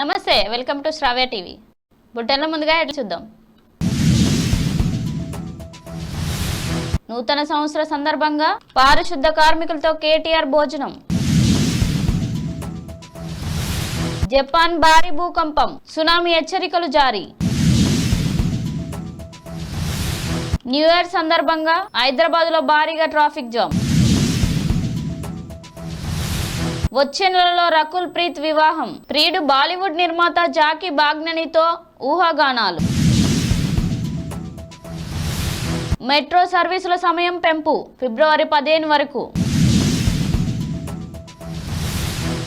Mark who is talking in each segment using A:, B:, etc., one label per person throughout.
A: నమస్తే welcome to Shravya TV. బుట్టెన్ల ముందుగా ఎట్లా చూద్దాం. నూతన సంవత్సర సందర్భంగా పారిశుద్ధ కార్మికులతో కేటీఆర్ భోజనం. జపాన్ భారీ భూకంపం సునామీ హెచ్చరికలు జారీ. న్యూ ఇయర్ సందర్భంగా హైదరాబాద్లో భారీగా ట్రాఫిక్ జామ్. వచ్చే నెలలో రకుల్ ప్రీత్ వివాహం. ప్రియుడు బాలీవుడ్ నిర్మాత జాకీ బాగ్ననితో ఊహాగానాలు. మెట్రో సర్వీసుల సమయం పెంపు ఫిబ్రవరి పదిహేను వరకు.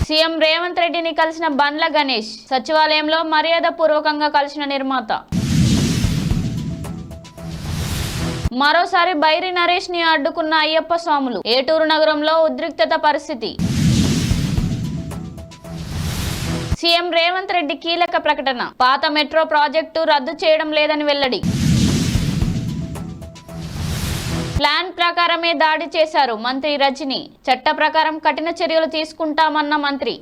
A: సీఎం రేవంత్ రెడ్డిని కలిసిన బండ్ల గణేష్ సచివాలయంలో మర్యాద పూర్వకంగా కలిసిన నిర్మాత. మరోసారి బైరి నరేష్ని అడ్డుకున్న అయ్యప్ప స్వాములు. ఏటూరు నగరంలో ఉద్రిక్తత పరిస్థితి. సీఎం రేవంత్ రెడ్డి కీలక ప్రకటన. పాత మెట్రో ప్రాజెక్టు రద్దు చేయడం లేదని వెల్లడి. ప్లాన్ ప్రకారమే దాడి చేశారు మంత్రి రజని. చట్ట ప్రకారం కఠిన చర్యలు తీసుకుంటామన్న మంత్రి.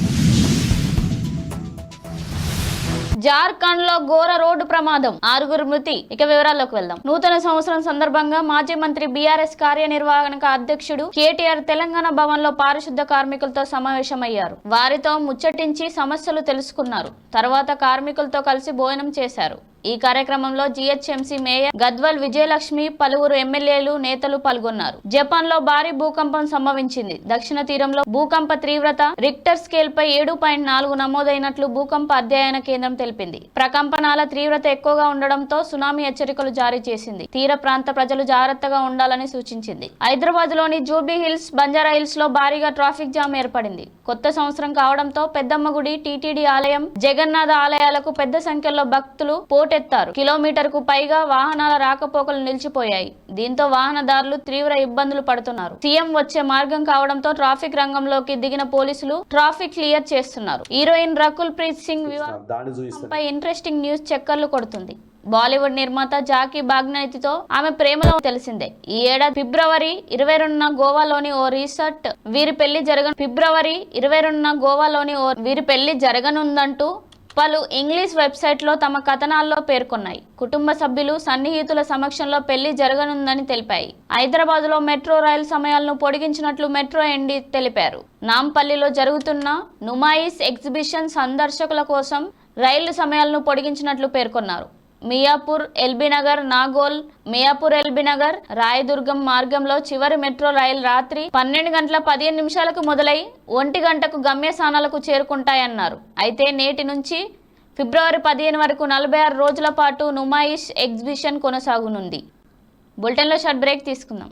A: జార్ఖండ్లో ఘోర రోడ్డు ప్రమాదం. ఆరుగురు మృతి. ఇక వివరాల్లోకి వెళ్దాం. నూతన సంవత్సరం సందర్భంగా మాజీ మంత్రి బీఆర్ఎస్ కార్యనిర్వహణ అధ్యక్షుడు కేటీఆర్ తెలంగాణ భవన్లో పారిశుద్ధ కార్మికులతో సమావేశమయ్యారు. వారితో ముచ్చటించి సమస్యలు తెలుసుకున్నారు. తర్వాత కార్మికులతో కలిసి భోజనం చేశారు. ఈ కార్యక్రమంలో జీహెచ్ఎంసీ మేయర్ గద్వల్ విజయలక్ష్మి పలువురు ఎమ్మెల్యేలు నేతలు పాల్గొన్నారు. జపాన్లో భారీ భూకంపం సంభవించింది. దక్షిణ తీరంలో భూకంప తీవ్రత రిక్టర్ స్కేల్ పై ఏడు పాయింట్ నాలుగు నమోదైనట్లు భూకంప అధ్యయన కేంద్రం తెలిపింది. ప్రకంపనాల తీవ్రత ఎక్కువగా ఉండడంతో సునామీ హెచ్చరికలు జారీ చేసింది. తీర ప్రాంత ప్రజలు జాగ్రత్తగా ఉండాలని సూచించింది. హైదరాబాద్లోని జూబీ హిల్స్ బంజారా హిల్స్లో భారీగా ట్రాఫిక్ జామ్ ఏర్పడింది. కొత్త సంవత్సరం కావడంతో పెద్దమ్మ గుడి టీటీడీ ఆలయం జగన్నాథ ఆలయాలకు పెద్ద సంఖ్యలో భక్తులు పోటెత్తారు. కిలోమీటర్కు పైగా వాహనాల రాకపోకలు నిలిచిపోయాయి. దీంతో వాహనదారులు తీవ్ర ఇబ్బందులు పడుతున్నారు. సీఎం వచ్చే మార్గం కావడంతో ట్రాఫిక్ రంగంలోకి దిగిన పోలీసులు ట్రాఫిక్ క్లియర్ చేస్తున్నారు. హీరోయిన్ రకుల్ ప్రీత్ సింగ్ వివాహం పై ఇంట్రెస్టింగ్ న్యూస్ చక్కర్లు కొడుతుంది. బాలీవుడ్ నిర్మాత జాకీ బాగ్నైతితో ఆమె ప్రేమలో తెలిసిందే. ఈ ఏడాది ఫిబ్రవరి ఇరవై రెండున గోవాలోని ఓ రీసెర్ట్ వీరి పెళ్ళి జరగ ఫిబ్రవరి ఇరవై రెండున గోవాలోని ఓ వీరి పెళ్ళి జరగనుందంటూ పలు ఇంగ్లీష్ వెబ్సైట్లో తమ కథనాల్లో పేర్కొన్నాయి. కుటుంబ సభ్యులు సన్నిహితుల సమక్షంలో పెళ్ళి జరగనుందని తెలిపాయి. హైదరాబాద్లో మెట్రో రైలు సమయాలను పొడిగించినట్లు మెట్రో ఎండి తెలిపారు. నాంపల్లిలో జరుగుతున్న నుమాయిస్ ఎగ్జిబిషన్ సందర్శకుల కోసం రైలు సమయాలను పొడిగించినట్లు పేర్కొన్నారు. మియాపూర్ ఎల్బీనగర్ నాగోల్ మియాపూర్ ఎల్బీనగర్ రాయదుర్గం మార్గంలో చివరి మెట్రో రైలు రాత్రి పన్నెండు గంటల పదిహేను నిమిషాలకు మొదలై ఒంటి గంటకు గమ్యస్థానాలకు చేరుకుంటాయన్నారు. అయితే నేటి నుంచి ఫిబ్రవరి పదిహేను వరకు నలభై ఆరు రోజుల పాటు నుమాయిష్ ఎగ్జిబిషన్ కొనసాగనుంది. బులెటిన్లో షార్ట్ బ్రేక్ తీసుకుందాం.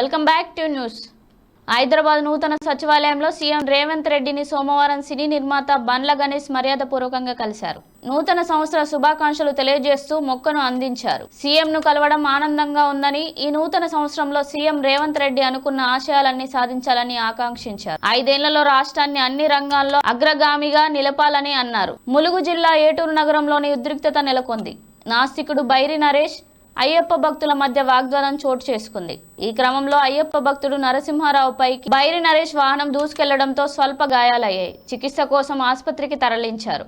A: Welcome back to news. Hyderabad నూతన సచివాలయంలో సీఎం రేవంత్ రెడ్డిని సోమవారం సినీ నిర్మాత బండ్ల గణేష్ మర్యాదపూర్వకంగా కలిశారు. నూతన సంవత్సర శుభాకాంక్షలు తెలియజేస్తూ మొక్కను అందించారు. సీఎంను కలవడం ఆనందంగా ఉందని ఈ నూతన సంవత్సరంలో సీఎం రేవంత్ రెడ్డి అనుకున్న ఆశయాలన్నీ సాధించాలని ఆకాంక్షించారు. ఐదేళ్ళలో రాష్ట్రాన్ని అన్ని రంగాల్లో అగ్రగామిగా నిలపాలని అన్నారు. ములుగు జిల్లా ఏటూరు నగరంలోని ఉద్రిక్తత నెలకొంది. నాస్తికుడు బైరి నరేష్ అయ్యప్ప భక్తుల మధ్య వాగ్వాదం చోటు చేసుకుంది. ఈ క్రమంలో అయ్యప్ప భక్తుడు నరసింహారావుపై బైరి నరేష్ వాహనం దూసుకెళ్ళడంతో స్వల్ప గాయాలయ్యాయి. చికిత్స కోసం ఆసుపత్రికి తరలించారు.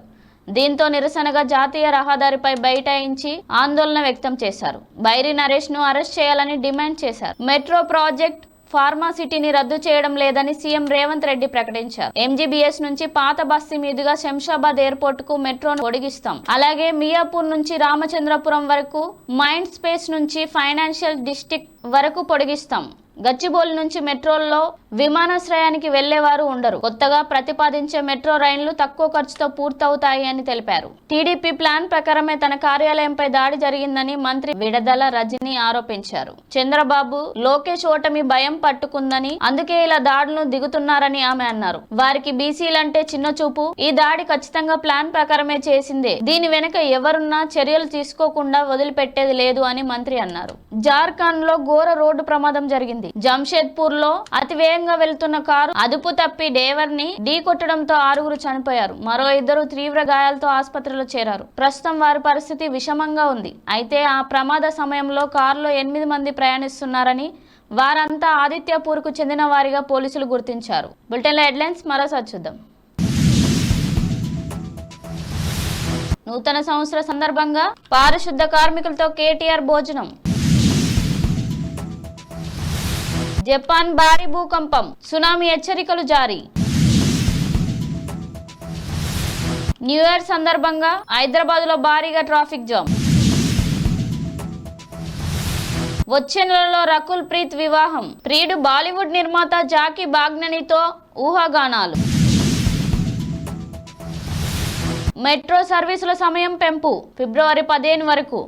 A: దీంతో నిరసనగా జాతీయ రహదారిపై బైఠాయించి ఆందోళన వ్యక్తం చేశారు. బైరి నరేష్ను అరెస్ట్ చేయాలని డిమాండ్ చేశారు. మెట్రో ప్రాజెక్ట్ ఫార్మాసిటీని రద్దు చేయడం లేదని సీఎం రేవంత్ రెడ్డి ప్రకటించారు. ఎంజీబీఎస్ నుంచి పాత బస్తీ మీదుగా శంషాబాద్ ఎయిర్పోర్ట్కు మెట్రోను పొడిగిస్తాం అలాగే మియాపూర్ నుంచి రామచంద్రపురం వరకు మైండ్ స్పేస్ నుంచి ఫైనాన్షియల్ డిస్ట్రిక్ట్ వరకు పొడిగిస్తాం. గచ్చిబౌలి నుంచి మెట్రోల్లో విమానాశ్రయానికి వెళ్ళేవారు ఉండరు. కొత్తగా ప్రతిపాదించే మెట్రో రైళ్ళు తక్కువ ఖర్చుతో పూర్తవుతాయి అని తెలిపారు. టీడీపీ ప్లాన్ ప్రకారమే తన కార్యాలయంపై దాడి జరిగిందని మంత్రి విడదల రజని ఆరోపించారు. చంద్రబాబు లోకేష్ ఓటమి భయం పట్టుకుందని అందుకే ఇలా దాడులను దిగుతున్నారని ఆమె అన్నారు. వారికి బీసీలంటే చిన్న చూపు. ఈ దాడి ఖచ్చితంగా ప్లాన్ ప్రకారమే చేసిందే. దీని వెనుక ఎవరున్నా చర్యలు తీసుకోకుండా వదిలిపెట్టేది లేదు అని మంత్రి అన్నారు. జార్ఖండ్లో ఘోర రోడ్డు ప్రమాదం జరిగింది. జంషేద్పూర్లో అతి వేగంగా వెళ్తున్న కారు అదుపు తప్పి డేవర్ని ఢీ కొట్టడంతో ఆరుగురు చనిపోయారు. మరో ఇద్దరు తీవ్ర గాయాలతో ఆసుపత్రిలో చేరారు. ప్రస్తుతం వారి పరిస్థితి విషమంగా ఉంది. అయితే ఆ ప్రమాద సమయంలో కారులో ఎనిమిది మంది ప్రయాణిస్తున్నారని వారంతా ఆదిత్యపూర్కు చెందిన వారిగా పోలీసులు గుర్తించారు. బులెటిన్ల హెడ్లైన్స్ మరోసారి చూద్దాం. నూతన సంవత్సర సందర్భంగా పారిశుద్ధ కార్మికులతో కేటీఆర్ భోజనం. జపాన్ భారీ భూకంపం సునామీ హెచ్చరికలు జారీ. న్యూ ఇయర్ సందర్భంగా హైదరాబాద్లో భారీగా ట్రాఫిక్ జామ్. వచ్చే నెలలో రకుల్ ప్రీత్ వివాహం. ప్రియుడు బాలీవుడ్ నిర్మాత జాకీ బాగ్ననితో ఊహాగానాలు. మెట్రో సర్వీసుల సమయం పెంపు ఫిబ్రవరి పదిహేను వరకు.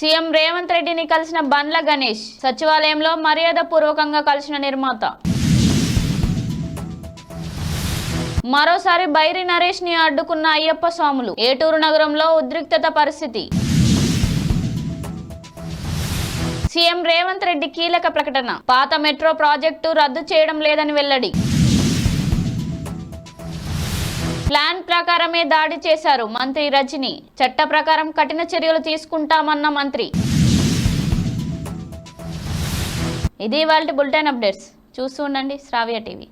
A: సీఎం రేవంత్ రెడ్డిని కలిసిన బండ్ల గణేష్ సచివాలయంలో మర్యాద పూర్వకంగా కలిసిన నిర్మాత. మరోసారి బైరి నరేష్ని అడ్డుకున్న అయ్యప్ప స్వాములు ఏటూరు నగరంలో ఉద్రిక్తత పరిస్థితి. సీఎం రేవంత్ రెడ్డి కీలక ప్రకటన. పాత మెట్రో ప్రాజెక్టు రద్దు చేయడం లేదని వెల్లడి. ప్లాన్ ప్రకారమే దాడి చేశారు మంత్రి రజని. చట్ట ప్రకారం కఠిన చర్యలు తీసుకుంటామన్న మంత్రి. ఇది వాళ్ళ బులెటిన్ అప్డేట్స్. చూస్తూ ఉండండి శ్రావ్య టీవీ.